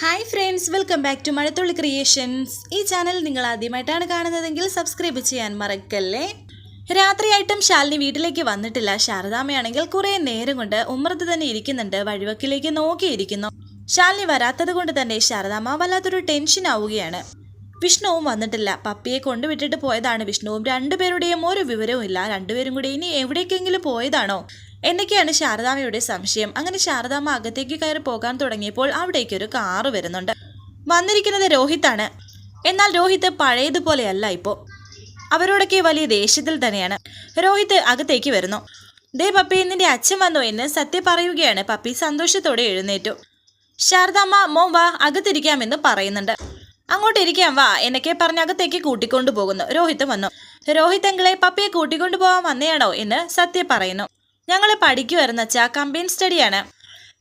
Hi friends welcome back to Mazhathulli creations ഈ channel നിങ്ങൾ ആദ്യമായിട്ടാണ് കാണുന്നതെങ്കിൽ സബ്സ്ക്രൈബ് ചെയ്യാൻ മറക്കല്ലേ? രാത്രിയായിട്ടും ശാലിനി വീട്ടിലേക്ക് വന്നിട്ടില്ല. ശാരദാമ്മയാണെങ്കിൽ കുറേ നേരം കൊണ്ട് ഉമ്മറത്ത് തന്നെ ഇരിക്കുന്നുണ്ട്. വഴിവക്കിലേക്ക് നോക്കിയിരിക്കുന്നു. ശാലിനി വരാത്തത് കൊണ്ട് തന്നെ ശാരദാമ്മ വല്ലാത്തൊരു ടെൻഷൻ ആവുകയാണ്. വിഷ്ണുവും വന്നിട്ടില്ല. പപ്പിയെ കൊണ്ടുവിട്ടിട്ട് പോയതാണ് വിഷ്ണുവും രണ്ടുപേരുടെയും ഒരു വിവരവും ഇല്ല രണ്ടുപേരും കൂടി ഇനി എവിടേക്കെങ്കിലും പോയതാണോ? എന്നൊക്കെയാണ് ശാരദാമ്മയുടെ സംശയം. അങ്ങനെ ശാരദാമ്മ അകത്തേക്ക് കയറി പോകാൻ തുടങ്ങിയപ്പോൾ അവിടേക്ക് ഒരു കാറ് വരുന്നുണ്ട്. വന്നിരിക്കുന്നത് രോഹിത്താണ്. എന്നാൽ രോഹിത് പഴയതുപോലെയല്ല ഇപ്പോൾ അവരോടൊക്കെ വലിയ ദേഷ്യത്തിൽ തന്നെയാണ്. രോഹിത് അകത്തേക്ക് വരുന്നു. ദേ പപ്പി നിന്റെ അച്ഛൻ വന്നു എന്ന് സത്യ പറയുകയാണ് പപ്പി. സന്തോഷത്തോടെ എഴുന്നേറ്റു. ശാരദാമ്മ മോൻ വാ അകത്തിരിക്കാമെന്ന് പറയുന്നുണ്ട്. അങ്ങോട്ട് ഇരിക്കാം വാ എന്നൊക്കെ പറഞ്ഞ് അകത്തേക്ക് കൂട്ടിക്കൊണ്ടു പോകുന്നു രോഹിത് വന്നു. രോഹിത് എങ്കിലെ പപ്പിയെ കൂട്ടിക്കൊണ്ടു പോകാൻ വന്നയാണോ എന്ന് സത്യ പറയുന്നു. ഞങ്ങൾ പഠിക്കുമായിരുന്നു അച്ഛാ കമ്പൈൻ സ്റ്റഡിയാണ്.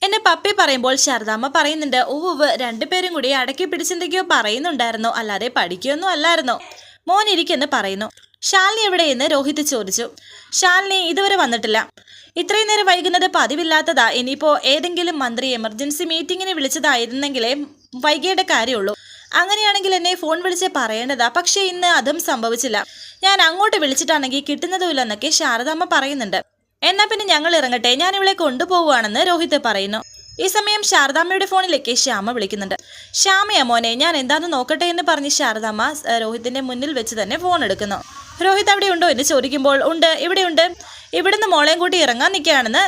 എന്നെ പപ്പി പറയുമ്പോൾ ശാരദാമ്മ പറയുന്നുണ്ട് ഉവ്വ് രണ്ടുപേരും കൂടി അടക്കി പിടിച്ചെന്തൊക്കെയോ പറയുന്നുണ്ടായിരുന്നു അല്ലാതെ പഠിക്കുകയൊന്നും അല്ലായിരുന്നു. മോൻ ഇരിക്കെന്ന് പറയുന്നു. ശാലിനി എവിടെയെന്ന് രോഹിത് ചോദിച്ചു. ശാലിനി ഇതുവരെ വന്നിട്ടില്ല. ഇത്രയും നേരം വൈകുന്നത് പതിവില്ലാത്തതാ ഇനിയിപ്പോ ഏതെങ്കിലും മന്ത്രി എമർജൻസി മീറ്റിങ്ങിന് വിളിച്ചതായിരുന്നെങ്കിലേ വൈകിയുടെ കാര്യമുള്ളൂ. അങ്ങനെയാണെങ്കിൽ എന്നെ ഫോൺ വിളിച്ച് പറയേണ്ടതാ പക്ഷേ ഇന്ന് അതും സംഭവിച്ചില്ല. ഞാൻ അങ്ങോട്ട് വിളിച്ചിട്ടാണെങ്കിൽ കിട്ടുന്നതുമില്ലെന്നൊക്കെ ശാരദാമ്മ പറയുന്നുണ്ട്. എന്നാ പിന്നെ ഞങ്ങൾ ഇറങ്ങട്ടെ. ഞാൻ ഇവളെ കൊണ്ടുപോവുകയാണെന്ന് രോഹിത് പറയുന്നു. ഈ സമയം ശാരദാമ്മയുടെ ഫോണിലേക്ക് ശ്യാമ വിളിക്കുന്നുണ്ട്. ശ്യാമയ മോനെ ഞാൻ എന്താന്ന് നോക്കട്ടെ എന്ന് പറഞ്ഞ് ശാരദാമ്മ രോഹിത്തിന്റെ മുന്നിൽ വെച്ച് തന്നെ ഫോൺ എടുക്കുന്നു. രോഹിത് അവിടെ ഉണ്ടോ എന്ന് ചോദിക്കുമ്പോൾ ഉണ്ട് ഇവിടെയുണ്ട്. ഇവിടുന്ന് മോളെയും കൂട്ടി ഇറങ്ങാൻ നിൽക്കുകയാണെന്ന്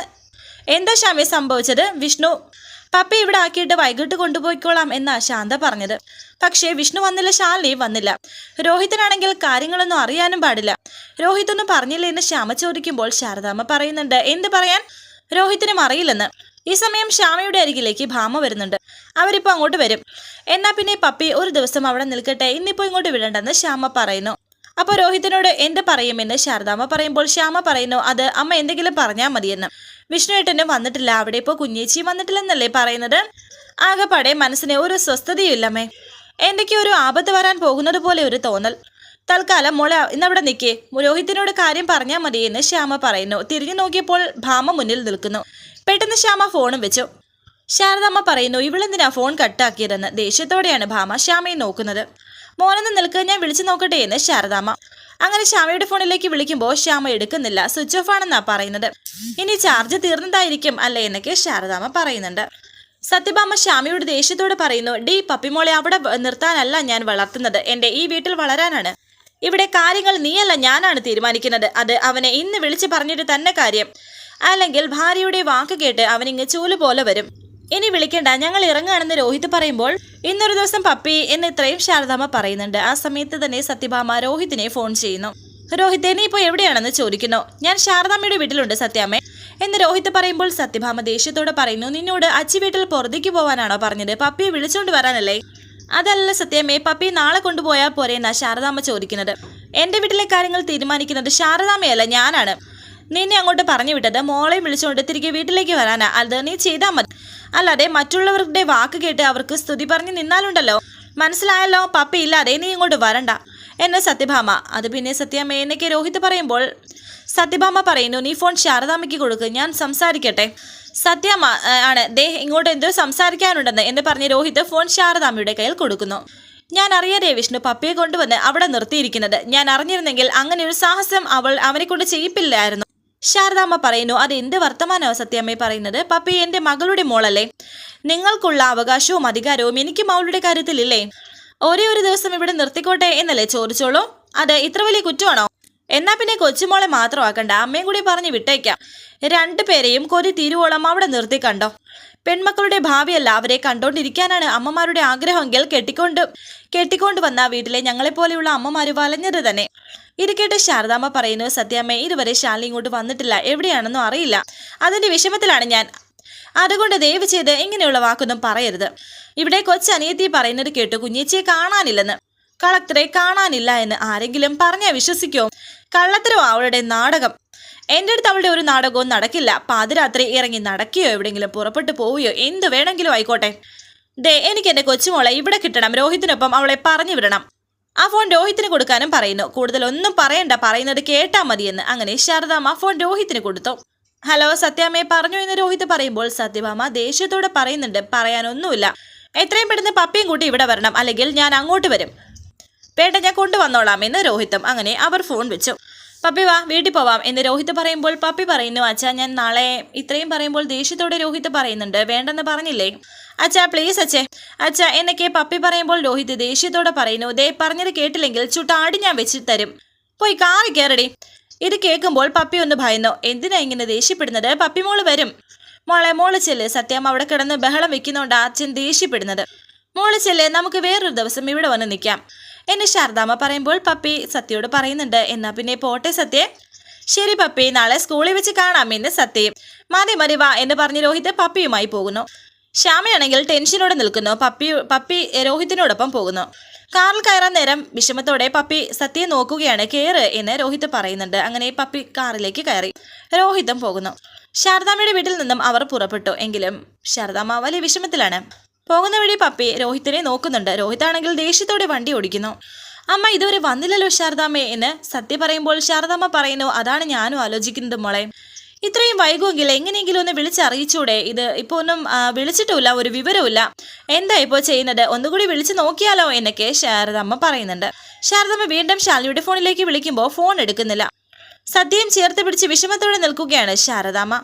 എന്താ ശ്യാമയെ സംഭവിച്ചത്? വിഷ്ണു പപ്പി ഇവിടെ ആക്കിയിട്ട് വൈകിട്ട് കൊണ്ടുപോയിക്കോളാം എന്നാ ശാന്ത പറഞ്ഞത്. പക്ഷേ വിഷ്ണു വന്നില്ല ശാലിനി വന്നില്ല. രോഹിതനാണെങ്കിൽ കാര്യങ്ങളൊന്നും അറിയാനും പാടില്ല. രോഹിത് ഒന്നും പറഞ്ഞില്ല എന്ന് ശ്യാമ ചോദിക്കുമ്പോൾ ശാരദാമ്മ പറയുന്നുണ്ട് എന്ത് പറയാൻ? രോഹിത്തിനും അറിയില്ലെന്ന്. ഈ സമയം ശ്യാമയുടെ അരികിലേക്ക് ഭാമ വരുന്നുണ്ട്. അവരിപ്പോ അങ്ങോട്ട് വരും. എന്നാ പിന്നെ പപ്പി ഒരു ദിവസം അവിടെ നിൽക്കട്ടെ ഇന്നിപ്പോ ഇങ്ങോട്ട് വിടണ്ടെന്ന് ശ്യാമ പറയുന്നു. അപ്പോൾ രോഹിത്തിനോട് എന്ത് പറയുമെന്ന് ശാരദാമ്മ പറയുമ്പോൾ ശ്യാമ പറയുന്നു അത് അമ്മ എന്തെങ്കിലും പറഞ്ഞാൽ മതിയെന്ന്. വിഷ്ണുവേട്ടനും വന്നിട്ടില്ല. അവിടെ ഇപ്പോൾ കുഞ്ഞേച്ചിയും വന്നിട്ടില്ലെന്നല്ലേ പറയുന്നത്? ആകെപ്പാടെ മനസ്സിന് ഒരു സ്വസ്ഥതയില്ലമ്മേ. എന്തൊക്കെയോ ഒരു ആപത്ത് വരാൻ പോകുന്നത് പോലെ ഒരു തോന്നൽ. തൽക്കാലം മോളെ ഇന്നവിടെ നിൽക്കേ രോഹിത്തിനോട് കാര്യം പറഞ്ഞാൽ മതി എന്ന് ശ്യാമ പറയുന്നു. തിരിഞ്ഞു നോക്കിയപ്പോൾ ഭാമ മുന്നിൽ നിൽക്കുന്നു. പെട്ടെന്ന് ശ്യാമ ഫോണും വെച്ചു. ശാരദമ്മ പറയുന്നു ഇവളെന്തിനാ ഫോൺ കട്ടാക്കിയതെന്ന്? ദേഷ്യത്തോടെയാണ് ഭാമ ശ്യാമയെ നോക്കുന്നത്. മോനെന്ന് നിൽക്കുക ഞാൻ വിളിച്ചു നോക്കട്ടെ എന്ന് ശാരദാമ്മ അങ്ങനെ ശ്യാമയുടെ ഫോണിലേക്ക് വിളിക്കുമ്പോൾ ശ്യാമ എടുക്കുന്നില്ല. സ്വിച്ച് ഓഫ് ആണെന്നാ പറയുന്നത്. ഇനി ചാർജ് തീർന്നതായിരിക്കും അല്ലേ എന്നൊക്കെ ശാരദാമ പറയുന്നുണ്ട്. സത്യഭാമ ശ്യാമയോട് ദേഷ്യത്തോട് പറയുന്നു ഡി പപ്പിമോളെ അവിടെ നിർത്താനല്ല ഞാൻ വളർത്തുന്നത്. എന്റെ ഈ വീട്ടിൽ വളരാനാണ്. ഇവിടെ കാര്യങ്ങൾ നീയല്ല ഞാനാണ് തീരുമാനിക്കുന്നത്. അത് അവനെ ഇന്ന് വിളിച്ചു പറഞ്ഞിട്ട് തന്നെ കാര്യം. അല്ലെങ്കിൽ ഭാര്യയുടെ വാക്ക് കേട്ട് അവനിങ്ങ് ചൂൽ പോലെ വരും. ഇനി വിളിക്കണ്ട. ഞങ്ങൾ ഇറങ്ങുകയാണെന്ന് രോഹിത് പറയുമ്പോൾ ഇന്നൊരു ദിവസം പപ്പി എന്ന് ഇത്രയും ശാരദാമ്മ പറയുന്നുണ്ട്. ആ സമയത്ത് തന്നെ സത്യഭാമ രോഹിത്തിനെ ഫോൺ ചെയ്യുന്നു. രോഹിത് നീ ഇപ്പോൾ എവിടെയാണെന്ന് ചോദിക്കുന്നു. ഞാൻ ശാരദാമ്മയുടെ വീട്ടിലുണ്ട് സത്യാമ്മ എന്ന് രോഹിത് പറയുമ്പോൾ സത്യഭാമ ദേഷ്യത്തോടെ പറയുന്നു നിന്നോട് അച്ചി വീട്ടിൽ പുറത്തേക്ക് പോവാനാണോ പറഞ്ഞത്? പപ്പിയെ വിളിച്ചോണ്ട് വരാനല്ലേ? അതല്ല സത്യാമ്മേ പപ്പി നാളെ കൊണ്ടുപോയാൽ പോരെ എന്നാ ശാരദാമ്മ ചോദിക്കുന്നത്. എന്റെ വീട്ടിലെ കാര്യങ്ങൾ തീരുമാനിക്കുന്നത് ശാരദാമ്മയല്ല ഞാനാണ്. നിന്നെ അങ്ങോട്ട് പറഞ്ഞു വിട്ടത് മോളെ വിളിച്ചുകൊണ്ട് തിരികെ വീട്ടിലേക്ക് വരാനാ. അത് നീ ചെയ്താൽ മതി. അല്ലാതെ മറ്റുള്ളവരുടെ വാക്ക് കേട്ട് അവർക്ക് സ്തുതി പറഞ്ഞ് നിന്നാലുണ്ടല്ലോ. മനസ്സിലായല്ലോ പപ്പി ഇല്ലാതെ നീ ഇങ്ങോട്ട് വരണ്ട. എന്നെ സത്യഭാമ. അത് പിന്നെ സത്യാമ്മ എന്നൊക്കെ രോഹിത് പറയുമ്പോൾ സത്യഭാമ പറയുന്നു നീ ഫോൺ ശാരദാമ്മയ്ക്ക് കൊടുക്ക് ഞാൻ സംസാരിക്കട്ടെ. സത്യമ്മ ആണ്. ദേ ഇങ്ങോട്ട് എന്തോ സംസാരിക്കാനുണ്ടെന്ന് എന്ന് പറഞ്ഞ് രോഹിത് ഫോൺ ശാരദാമ്മയുടെ കയ്യിൽ കൊടുക്കുന്നു. ഞാൻ അറിയാതെ വിഷ്ണു പപ്പിയെ കൊണ്ടുവന്ന് അവിടെ നിർത്തിയിരിക്കുന്നത്. ഞാൻ അറിഞ്ഞിരുന്നെങ്കിൽ അങ്ങനെ ഒരു സാഹസം അവൾ അവനെ കൊണ്ട് ചെയ്യിപ്പില്ലായിരുന്നു. ശാരദാമ്മ പറയുന്നു അത് എന്ത് വർത്തമാനോ സത്യമ്മയെ പറയുന്നത്? പപ്പി എന്റെ മകളുടെ മോളല്ലേ? നിങ്ങൾക്കുള്ള അവകാശവും അധികാരവും എനിക്കും അവളുടെ കാര്യത്തിലില്ലേ? ഒരേ ഒരു ദിവസം ഇവിടെ നിർത്തിക്കോട്ടെ എന്നല്ലേ ചോദിച്ചോളൂ? അത് ഇത്ര വലിയ കുറ്റമാണോ? എന്നാ പിന്നെ കൊച്ചുമോളെ മാത്രമാക്കണ്ട. അമ്മയും കൂടി പറഞ്ഞ് വിട്ടേക്കാം. രണ്ടു രണ്ടുപേരെയും കൊതി തിരുവോളം അവിടെ നിർത്തി കണ്ടോ? പെൺമക്കളുടെ ഭാവിയല്ല അവരെ കണ്ടോണ്ടിരിക്കാനാണ് അമ്മമാരുടെ ആഗ്രഹമെങ്കിൽ കെട്ടിക്കൊണ്ട് കെട്ടിക്കൊണ്ട് വന്ന വീട്ടിലെ ഞങ്ങളെപ്പോലെയുള്ള അമ്മമാര് വലഞ്ഞത് തന്നെ. ഇത് കേട്ട് ശാരദാമ്മ പറയുന്നു സത്യാമ്മ ഇതുവരെ ശാലി ഇങ്ങോട്ട് വന്നിട്ടില്ല. എവിടെയാണെന്നും അറിയില്ല. അതിന്റെ വിഷമത്തിലാണ് ഞാൻ. അതുകൊണ്ട് ദയവ് ചെയ്ത് ഇങ്ങനെയുള്ള വാക്കൊന്നും പറയരുത്. ഇവിടെ കൊച്ചനിയത്തി പറയുന്നത് കേട്ടു. കുഞ്ഞേച്ചിയെ കാണാനില്ലെന്ന്. കളക്ടറെ കാണാനില്ല എന്ന് ആരെങ്കിലും പറഞ്ഞാൽ വിശ്വസിക്കോ? കള്ളത്തരോ അവളുടെ നാടകം. എന്റെ അടുത്ത് അവളുടെ ഒരു നാടകവും നടക്കില്ല. പാതിരാത്രി ഇറങ്ങി നടക്കുകയോ എവിടെയെങ്കിലും പുറപ്പെട്ടു പോവുകയോ എന്ത് വേണമെങ്കിലും ആയിക്കോട്ടെ. ദേ എനിക്ക് എന്റെ കൊച്ചുമോളെ ഇവിടെ കിട്ടണം. രോഹിത്തിനൊപ്പം അവളെ പറഞ്ഞു വിടണം. ആ ഫോൺ രോഹിത്തിന് കൊടുക്കാനും പറയുന്നു. കൂടുതലൊന്നും പറയണ്ട. പറയുന്നത് കേട്ടാൽ മതിയെന്ന്. അങ്ങനെ ശാരദാമ്മ ഫോൺ രോഹിത്തിന് കൊടുത്തു. ഹലോ സത്യാമ്മയെ പറഞ്ഞു എന്ന് രോഹിത് പറയുമ്പോൾ സത്യഭാമ ദേഷ്യത്തോടെ പറയുന്നുണ്ട്. പറയാനൊന്നുമില്ല. എത്രയും പെട്ടെന്ന് പപ്പിയും കൂട്ടി ഇവിടെ വരണം. അല്ലെങ്കിൽ ഞാൻ അങ്ങോട്ട് വരും. വേണ്ട ഞാൻ കൊണ്ടുവന്നോളാം എന്ന് രോഹിത്തും അങ്ങനെ അവർ ഫോൺ വെച്ചു. പപ്പി വാ വീട്ടിൽ പോവാം എന്ന് രോഹിത് പറയുമ്പോൾ പപ്പി പറയുന്നു അച്ഛാ ഞാൻ നാളെ ഇത്രയും പറയുമ്പോൾ ദേഷ്യത്തോടെ രോഹിത് പറയുന്നുണ്ട് വേണ്ടെന്ന് പറഞ്ഞില്ലേ? അച്ഛാ പ്ലീസ് അച്ഛേ. അച്ഛാ എന്നൊക്കെ പപ്പി പറയുമ്പോൾ രോഹിത് ദേഷ്യത്തോടെ പറയുന്നു ദേ പറഞ്ഞത് കേട്ടില്ലെങ്കിൽ ചുട്ടാടി ഞാൻ വെച്ച് തരും. പോയി കാറി കയറടി ഇത് കേൾക്കുമ്പോൾ പപ്പി ഒന്ന് ഭയന്നു എന്തിനാ ഇങ്ങനെ ദേഷ്യപ്പെടുന്നത്? പപ്പി മോൾ വരും. മോളെ മോൾ ചെല്ല് സത്യം അവിടെ കിടന്ന് ബഹളം വെക്കുന്നോണ്ട് അച്ഛൻ ദേഷ്യപ്പെടുന്നത്. മോൾ ചെല്ല് നമുക്ക് വേറൊരു ദിവസം ഇവിടെ വന്ന് നിൽക്കാം. എന്ന് ശാരദാമ്മ പറയുമ്പോൾ പപ്പി സത്യയോട് പറയുന്നുണ്ട്. എന്നാ പിന്നെ പോട്ടെ സത്യേ. ശരി പപ്പി നാളെ സ്കൂളിൽ വെച്ച് കാണാം എന്ന് സത്യം. മതി മതി വാ എന്ന് പറഞ്ഞ് രോഹിത് പപ്പിയുമായി പോകുന്നു. ശ്യാമയാണെങ്കിൽ ടെൻഷനോടെ നിൽക്കുന്നു. പപ്പി പപ്പി രോഹിത്തിനോടൊപ്പം പോകുന്നു. കാറിൽ കയറാൻ നേരം വിഷമത്തോടെ പപ്പി സത്യയെ നോക്കുകയാണ്. കയറ് എന്ന് രോഹിത് പറയുന്നുണ്ട്. അങ്ങനെ പപ്പി കാറിലേക്ക് കയറി. രോഹിതും പോകുന്നു. ശാരദാമ്മയുടെ വീട്ടിൽ നിന്നും അവർ പുറപ്പെട്ടു. എങ്കിലും ശാരദാമ്മ വലിയ വിഷമത്തിലാണ്. പോകുന്ന വഴി പപ്പി രോഹിത്തിനെ നോക്കുന്നുണ്ട്. രോഹിതാണെങ്കിൽ ദേഷ്യത്തോടെ വണ്ടി ഓടിക്കുന്നു. അമ്മ ഇതുവരെ വന്നില്ലല്ലോ ശാരദാമ്മേ എന്ന് സത്യ പറയുമ്പോൾ ശാരദാമ്മ പറയുന്നു അതാണ് ഞാനും ആലോചിക്കുന്നത് മോളെ. ഇത്രയും വൈകുമെങ്കിൽ എങ്ങനെയെങ്കിലും ഒന്ന് വിളിച്ചറിയിച്ചൂടെ? ഇത് ഇപ്പോൾ ഒന്നും വിളിച്ചിട്ടില്ല ഒരു വിവരവുമില്ല. എന്താ ഇപ്പോൾ ചെയ്യുന്നത്? ഒന്നുകൂടി വിളിച്ച് നോക്കിയാലോ എന്നൊക്കെ ശാരദാമ്മ പറയുന്നുണ്ട്. ശാരദാമ്മ വീണ്ടും ശാലിയുടെ ഫോണിലേക്ക് വിളിക്കുമ്പോൾ ഫോൺ എടുക്കുന്നില്ല. സദ്യയും ചേർത്ത് പിടിച്ച് വിഷമത്തോടെ നിൽക്കുകയാണ് ശാരദാമ്മ.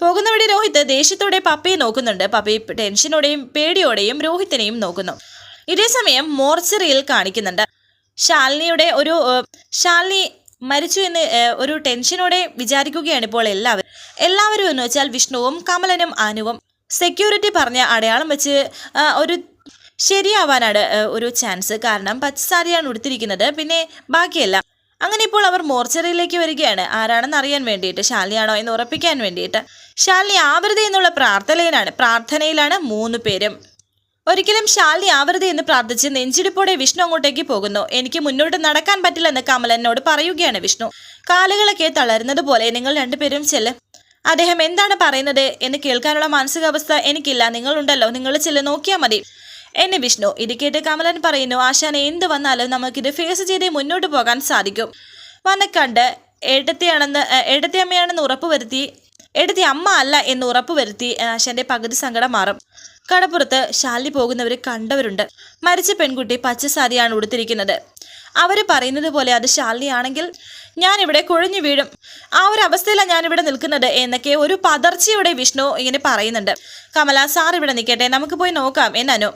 പോകുന്ന വഴി രോഹിത് ദേഷ്യത്തോടെ പപ്പയെ നോക്കുന്നുണ്ട്. പപ്പി ടെൻഷനോടെയും പേടിയോടെയും രോഹിത്തിനെയും നോക്കുന്നു. ഇതേ സമയം മോർച്ചറിയിൽ കാണിക്കുന്നുണ്ട്. ശാലിനിയുടെ ഒരു ശാലിനി മരിച്ചു എന്ന് ഒരു ടെൻഷനോടെ വിചാരിക്കുകയാണ് ഇപ്പോൾ എല്ലാവരും. എല്ലാവരും എന്ന് വെച്ചാൽ വിഷ്ണുവും കമലനും അനുവും. സെക്യൂരിറ്റി പറഞ്ഞ അടയാളം വെച്ച് ഒരു ശരിയാവാനാണ് ഒരു ചാൻസ്. കാരണം പച്ചസാരിയാണ് ഉടുത്തിരിക്കുന്നത്. പിന്നെ ബാക്കിയെല്ലാം. അങ്ങനെ ഇപ്പോൾ അവർ മോർച്ചറിയിലേക്ക് വരികയാണ്. ആരാണെന്ന് അറിയാൻ വേണ്ടിയിട്ട് ശാലിയാണോ എന്ന് ഉറപ്പിക്കാൻ വേണ്ടിയിട്ട്. ശാലിനി ആവൃതി എന്നുള്ള പ്രാർത്ഥനയിലാണ് പ്രാർത്ഥനയിലാണ് മൂന്ന് പേരും. ഒരിക്കലും ശാലിനി ആവൃതി എന്ന് പ്രാർത്ഥിച്ച് നെഞ്ചിടിപ്പോടെ വിഷ്ണു അങ്ങോട്ടേക്ക് പോകുന്നു. എനിക്ക് മുന്നോട്ട് നടക്കാൻ പറ്റില്ലെന്ന് കമൽ എന്നോട് പറയുകയാണ് വിഷ്ണു. കാലുകളൊക്കെ തളരുന്നത് പോലെ നിങ്ങൾ രണ്ടുപേരും ചെല്ല്. അദ്ദേഹം എന്താണ് പറയുന്നത് എന്ന് കേൾക്കാനുള്ള മാനസികാവസ്ഥ എനിക്കില്ല. നിങ്ങളുണ്ടല്ലോ നിങ്ങൾ ചെല്ല് നോക്കിയാൽ മതി. എന്നെ വിഷ്ണു ഇത് കമലൻ പറയുന്നു ആശാന എന്ത് വന്നാലും നമുക്കിത് ഫേസ് ചെയ്തേ മുന്നോട്ട് പോകാൻ സാധിക്കും. വന്നക്കണ്ട് ഏട്ടത്തെയാണെന്ന് ഏട്ടത്തെ അമ്മയാണെന്ന് ഉറപ്പുവരുത്തി എടുത്തി അമ്മ അല്ല എന്ന് ഉറപ്പുവരുത്തി ആശാന്റെ പകുതി സങ്കടം മാറും. കടപ്പുറത്ത് ശാലി പോകുന്നവർ കണ്ടവരുണ്ട്. മരിച്ച പെൺകുട്ടി പച്ച സാരിയാണ് ഉടുത്തിരിക്കുന്നത്. അവർ പറയുന്നത് പോലെ അത് ശാലിനിയാണെങ്കിൽ ഞാനിവിടെ കുഴഞ്ഞു വീഴും. ആ ഒരു അവസ്ഥയിലാണ് ഞാനിവിടെ നിൽക്കുന്നത് എന്നൊക്കെ ഒരു പതർച്ചയോടെ വിഷ്ണു ഇങ്ങനെ പറയുന്നുണ്ട്. കമല സാർ ഇവിടെ നിൽക്കട്ടെ നമുക്ക് പോയി നോക്കാം എന്ന് അനു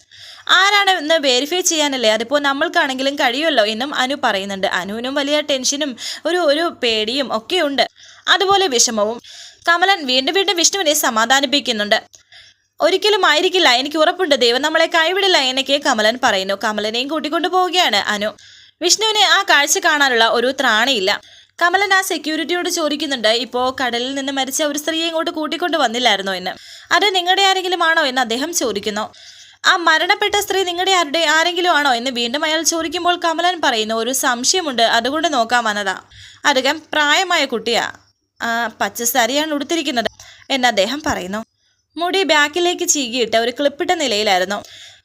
ആരാണ് എന്ന് വെരിഫൈ ചെയ്യാനല്ലേ? അതിപ്പോൾ നമ്മൾക്കാണെങ്കിലും കഴിയുമല്ലോ എന്നും അനു പറയുന്നുണ്ട്. അനുവിനും വലിയ ടെൻഷനും ഒരു ഒരു പേടിയും ഒക്കെ ഉണ്ട്. അതുപോലെ വിഷമവും. കമലൻ വീണ്ടും വീണ്ടും വിഷ്ണുവിനെ സമാധാനിപ്പിക്കുന്നുണ്ട്. ഒരിക്കലും ആയിരിക്കില്ല. എനിക്ക് ഉറപ്പുണ്ട്. ദൈവം നമ്മളെ കൈവിടില്ല എന്നൊക്കെ കമലൻ പറയുന്നു. കമലനെയും കൂട്ടിക്കൊണ്ടു പോവുകയാണ് അനു. വിഷ്ണുവിനെ ആ കാഴ്ച കാണാനുള്ള ഒരു ത്രാണിയില്ല. കമലൻ ആ സെക്യൂരിറ്റിയോട് ചോദിക്കുന്നുണ്ട് ഇപ്പോൾ കടലിൽ നിന്ന് മരിച്ച ഒരു സ്ത്രീയെ ഇങ്ങോട്ട് കൂട്ടിക്കൊണ്ട് വന്നില്ലായിരുന്നോ എന്ന്? അത് നിങ്ങളുടെ ആരെങ്കിലും ആണോ? എന്ന് അദ്ദേഹം ചോദിക്കുന്നു. ആ മരണപ്പെട്ട സ്ത്രീ നിങ്ങളുടെ ആരുടെ ആരെങ്കിലും ആണോ എന്ന് വീണ്ടും അയാൾ ചോദിക്കുമ്പോൾ കമലൻ പറയുന്നു ഒരു സംശയമുണ്ട് അതുകൊണ്ട് നോക്കാൻ വന്നതാ. അധികം പ്രായമായ കുട്ടിയാ. പച്ച സാരിയാണ് ഉടുത്തിരിക്കുന്നത് എന്ന് അദ്ദേഹം പറയുന്നു. മുടി ബാക്കിലേക്ക് ചീകിയിട്ട് ഒരു ക്ലിപ്പിട്ട നിലയിലായിരുന്നു.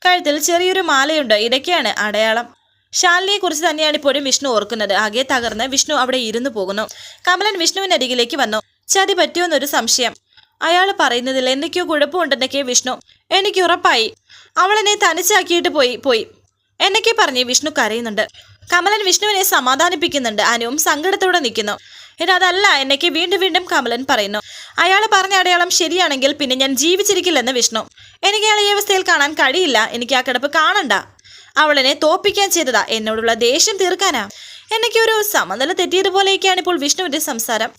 കഴുത്തിൽ ചെറിയൊരു മാലയുണ്ട് ഇടയ്ക്കാണ് അടയാളം. ശാലിനിയെ കുറിച്ച് തന്നെയാണ് ഇപ്പോഴും വിഷ്ണു ഓർക്കുന്നത്. ആകെ തകർന്ന് വിഷ്ണു അവിടെ ഇരുന്നു പോകുന്നു. കമലൻ വിഷ്ണുവിന്റെ അരികിലേക്ക് വന്നു. ചതി പറ്റിയോന്നൊരു സംശയം. അയാൾ പറയുന്നതിൽ എന്തൊക്കെയോ കുഴപ്പമുണ്ടെന്നൊക്കെ വിഷ്ണു. എനിക്ക് ഉറപ്പായി. അവളെന്നെ തനിച്ചാക്കിയിട്ട് പോയി പോയി. എന്നൊക്കെ പറഞ്ഞ് വിഷ്ണു കരയുന്നുണ്ട്. കമലൻ വിഷ്ണുവിനെ സമാധാനിപ്പിക്കുന്നുണ്ട്. അനുവും സങ്കടത്തോടെ നിൽക്കുന്നു. ഇത് അതല്ല എന്നൊക്കെ വീണ്ടും വീണ്ടും കമലൻ പറയുന്നു. അയാൾ പറഞ്ഞ അടയാളം ശരിയാണെങ്കിൽ പിന്നെ ഞാൻ ജീവിച്ചിരിക്കില്ലെന്ന് വിഷ്ണു. എനിക്ക് അയാളെ ഈ അവസ്ഥയിൽ കാണാൻ കഴിയില്ല. എനിക്ക് ആ കിടപ്പ് കാണണ്ട. അവളെന്നെ തോപ്പിക്കാൻ ചെയ്തതാ. എന്നോടുള്ള ദേഷ്യം തീർക്കാനാ. എന്നൊക്കെ ഒരു സമനില തെറ്റിയതുപോലെയൊക്കെയാണ് ഇപ്പോൾ വിഷ്ണുവിന്റെ സംസാരം.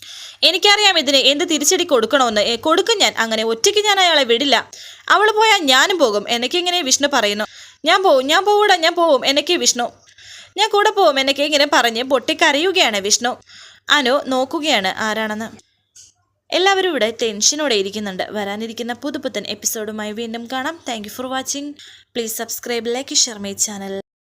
എനിക്കറിയാം ഇതിന് എന്ത് തിരിച്ചടി കൊടുക്കണമെന്ന്. കൊടുക്കും ഞാൻ. അങ്ങനെ ഒറ്റയ്ക്ക് ഞാൻ അയാളെ വിടില്ല. അവൾ പോയാൽ ഞാനും പോകും. എന്നൊക്കെ ഇങ്ങനെ വിഷ്ണു പറയുന്നു. ഞാൻ പോവും ഞാൻ പോവൂടാ ഞാൻ പോവും. എനിക്ക് വിഷ്ണു. ഞാൻ കൂടെ പോവും. എനിക്ക് ഇങ്ങനെ പറഞ്ഞ് പൊട്ടിക്കരയുകയാണ് വിഷ്ണു. അനു നോക്കുകയാണ് ആരാണെന്ന്. എല്ലാവരും ഇവിടെ ടെൻഷനോടെ ഇരിക്കുന്നുണ്ട്. വരാനിരിക്കുന്ന പുതുപുത്തൻ എപ്പിസോഡുമായി വീണ്ടും കാണാം. Thank for watching please subscribe like share my channel